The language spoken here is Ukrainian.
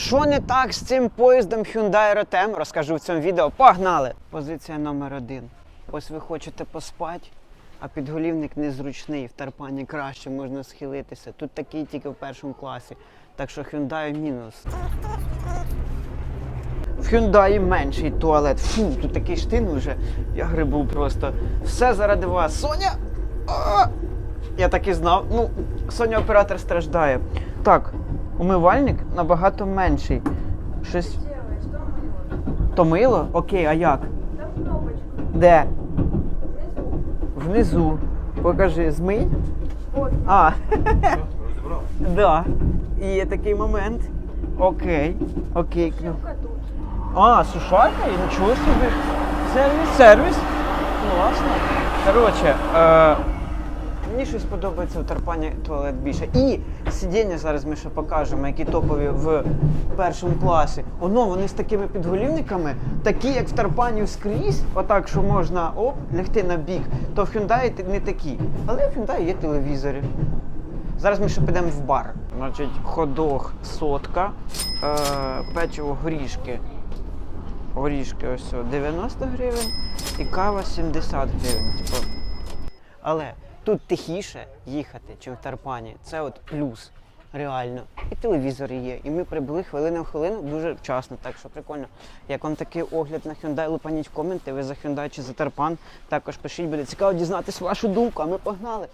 Що не так з цим поїздом Hyundai Rotem, розкажу в цьому відео. Погнали! Позиція номер один. Ось ви хочете поспати, а підголівник незручний, в тарпані краще можна схилитися. Тут такий тільки в першому класі. Так що Hyundai мінус. В Hyundai менший туалет. Фу, тут такий штин уже. Я грибу просто. Все заради вас. Соня! Я так і знав. Ну, Соня оператор страждає. Так, умивальник набагато менший. Щось. То мило? Окей, а як? Де? Внизу. Внизу. Покажи, змий. От. А. Да. І є такий момент. Окей. Окей. кну- а, сушарка? І нічого собі. Сервіс, сервіс. Класно. Коротше, е, мені щось подобається в Тарпані туалет більше. І сидіння зараз ми ще покажемо, які топові в першому класі. Оно, вони з такими підголівниками, такі, як в Тарпані скрізь, отак, що можна оп, лягти на бік, то в Hyundai не такі. Але в Hyundai є телевізори. Зараз ми ще підемо в бар. Значить, ходох сотка, е, печиво горішки. Горішки ось 90 гривень і кава 70 гривень. Типу. Але тут тихіше їхати, чим в Тарпані. Це от плюс. Реально. І телевізори є. І ми прибули хвилина в хвилину дуже вчасно. Так що прикольно. Як вам такий огляд на Hyundai, лупаніть коменти, ви за Hyundai чи за Тарпан. Також пишіть, буде цікаво дізнатись вашу думку, а ми погнали.